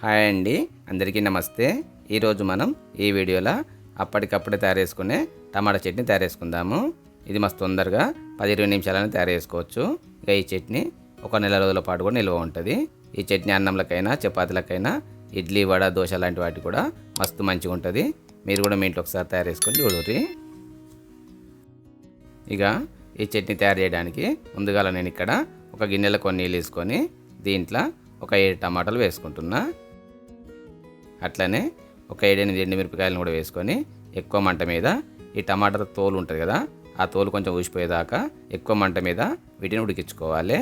Hi అండి అందరికీ నమస్తే. ఈరోజు మనం ఈ వీడియోలో అప్పటికప్పుడే తయారు చేసుకునే టమాటా చట్నీ తయారు చేసుకుందాము ఇది మస్తు తొందరగా పది ఇరవై నిమిషాలని తయారు చేసుకోవచ్చు ఇక ఈ చట్నీ ఒక నెల రోజుల పాటు కూడా నిల్వ ఉంటుంది. ఈ చట్నీ అన్నంలకైనా చపాతీలకైనా ఇడ్లీ వడ దోశ లాంటి వాటి కూడా మస్తు మంచిగా ఉంటుంది. మీరు కూడా మీ ఇంట్లో ఒకసారి తయారు చేసుకొని చూడుర్రి ఇక ఈ చట్నీ తయారు చేయడానికి ముందుగా నేను ఇక్కడ ఒక గిన్నెలో కొన్ని నీళ్ళు వేసుకొని దీంట్లో ఒక ఏడు టమాటాలు వేసుకుంటున్నా. అట్లనే ఒక ఏడెనిమిది ఎండు మిరపకాయలను కూడా వేసుకొని ఎక్కువ మంట మీద ఈ టమాటా తోలు ఉంటుంది కదా ఆ తోలు కొంచెం ఊసిపోయేదాకా ఎక్కువ మంట మీద వీటిని ఉడికించుకోవాలి.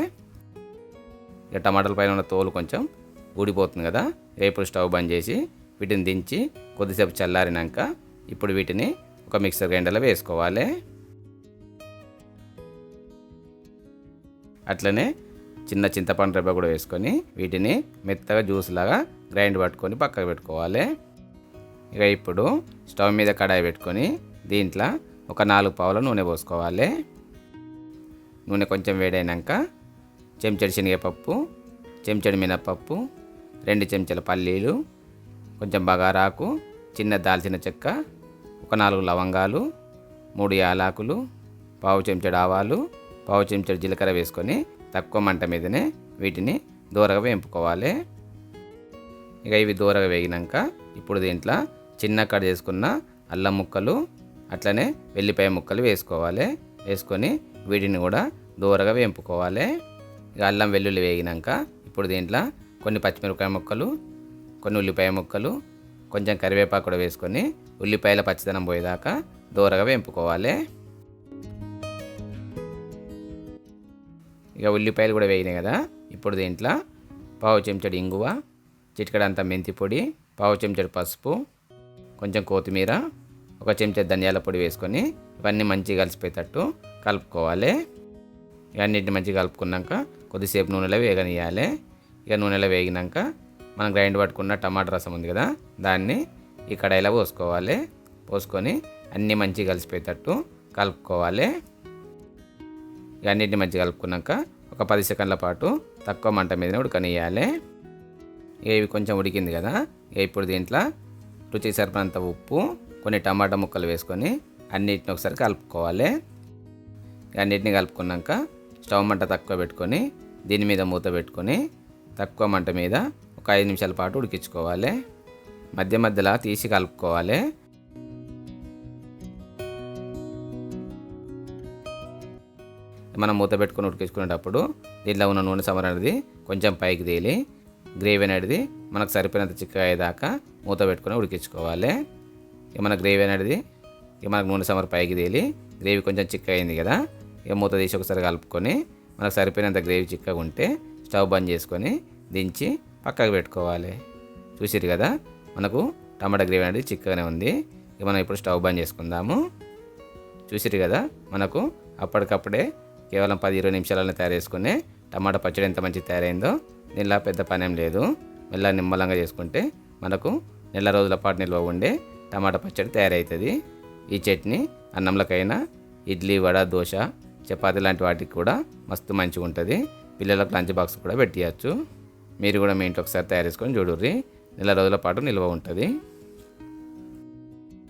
ఇక టమాటాల పైన ఉన్న తోలు కొంచెం ఊడిపోతుంది కదా రేపు స్టవ్ బంద్ చేసి వీటిని దించి కొద్దిసేపు చల్లారినాక ఇప్పుడు వీటిని ఒక మిక్సర్ గ్రైండర్లో వేసుకోవాలి. అట్లనే చిన్న చింతపండు రెబ్బ కూడా వేసుకొని వీటిని మెత్తగా జ్యూస్ లాగా గ్రైండ్ పట్టుకొని పక్కకు పెట్టుకోవాలి. ఇక ఇప్పుడు స్టవ్ మీద కడాయి పెట్టుకొని దీంట్లో ఒక నాలుగు పావుల నూనె పోసుకోవాలి. నూనె కొంచెం వేడైనాక చెంచడి శనగపప్పు చెంచడి మినపప్పు రెండు చెంచాల పల్లీలు కొంచెం బగారాకు చిన్న దాల్చిన చెక్క ఒక నాలుగు లవంగాలు మూడు యాలాకులు పావు చెంచడు ఆవాలు పావు చెంచడు జీలకర్ర వేసుకొని తక్కువ మంట మీదనే వీటిని దూరగా వేంపుకోవాలి. ఇక ఇవి దూరగా వేగినాక ఇప్పుడు దీంట్లో చిన్న కట్ చేసుకున్న అల్లం ముక్కలు అట్లనే వెల్లిపాయ ముక్కలు వేసుకోవాలి. వేసుకొని వీటిని కూడా దూరగా వేంపుకోవాలి. ఇక అల్లం వెల్లుల్లి వేగినాక ఇప్పుడు దీంట్లో కొన్ని పచ్చిమిరపకాయ ముక్కలు కొన్ని ఉల్లిపాయ ముక్కలు కొంచెం కరివేపాకు కూడా వేసుకొని ఉల్లిపాయల పచ్చదనం పోయేదాకా దూరగా వేంపుకోవాలి. ఇక ఉల్లిపాయలు కూడా వేయినాయి కదా. ఇప్పుడు దీంట్లో పావు చెంచడు ఇంగువ చిటికడంత మెంతి పొడి పావు చెంచడు పసుపు కొంచెం కొత్తిమీర ఒక చెంచా ధనియాల పొడి వేసుకొని ఇవన్నీ మంచిగా కలిసిపోయేటట్టు కలుపుకోవాలి. ఇవన్నిటిని మంచిగా కలుపుకున్నాక కొద్దిసేపు నూనెలో వేగనియాలి ఇక నూనెలో వేగినాక మనం గ్రైండ్ పట్టుకున్న టమాటా రసం ఉంది కదా దాన్ని ఈ కడాయిలో పోసుకోవాలి. పోసుకొని అన్నీ మంచిగా కలిసిపోయేటట్టు కలుపుకోవాలి. ఇవన్నిటిని మధ్య కలుపుకున్నాక ఒక పది సెకండ్ల పాటు తక్కువ మంట మీద ఉడకనియాలి ఇక ఇవి కొంచెం ఉడికింది కదా ఇక ఇప్పుడు దీంట్లో రుచికి సరిపడినంత ఉప్పు కొన్ని టమాటా ముక్కలు వేసుకొని అన్నిటిని ఒకసారి కలుపుకోవాలి. అన్నిటిని కలుపుకున్నాక స్టవ్ మంట తక్కువ పెట్టుకొని దీని మీద మూత పెట్టుకొని తక్కువ మంట మీద ఒక ఐదు నిమిషాల పాటు ఉడికించుకోవాలి. మధ్య మధ్యలో తీసి కలుపుకోవాలి. మనం మూత పెట్టుకొని ఉడికించుకునేటప్పుడు దీంట్లో ఉన్న నూనె సమర అనేది కొంచెం పైకి తేలి గ్రేవీ అనేది మనకు సరిపోయినంత చిక్కగా అయ్యేదాకా మూత పెట్టుకొని ఉడికించుకోవాలి. ఇక మన గ్రేవీ అనేది ఇక మనకు నూనె సమర పైకి తేలి గ్రేవీ కొంచెం చిక్క అయింది కదా ఇక మూత తీసి ఒకసారి కలుపుకొని మనకు సరిపోయినంత గ్రేవీ చిక్కగా ఉంటే స్టవ్ బంద్ చేసుకొని దించి పక్కకు పెట్టుకోవాలి. చూసిరు కదా మనకు టమాటా గ్రేవీ అనేది చిక్కగానే ఉంది. ఇక మనం ఇప్పుడు స్టవ్ బంద్ చేసుకుందాము. చూసిరు కదా మనకు అప్పటికప్పుడే కేవలం పది ఇరవై నిమిషాలలో తయారు చేసుకునే టమాటా పచ్చడి ఎంత మంచి తయారైందో దీనిలా పెద్ద పనేం లేదు. మెల్ల నిమ్మలంగా చేసుకుంటే మనకు నెల రోజుల పాటు నిల్వ ఉండే టమాటా పచ్చడి తయారవుతుంది ఈ చట్నీ అన్నంలకైనా ఇడ్లీ వడ దోశ చపాతీ లాంటి వాటికి కూడా మస్తు మంచిగా ఉంటుంది. పిల్లలకు లంచ్ బాక్స్ కూడా పెట్టేయచ్చు మీరు కూడా మీ ఇంట్లో ఒకసారి తయారు చేసుకొని చూడుర్రి. నెల రోజుల పాటు నిల్వ ఉంటుంది.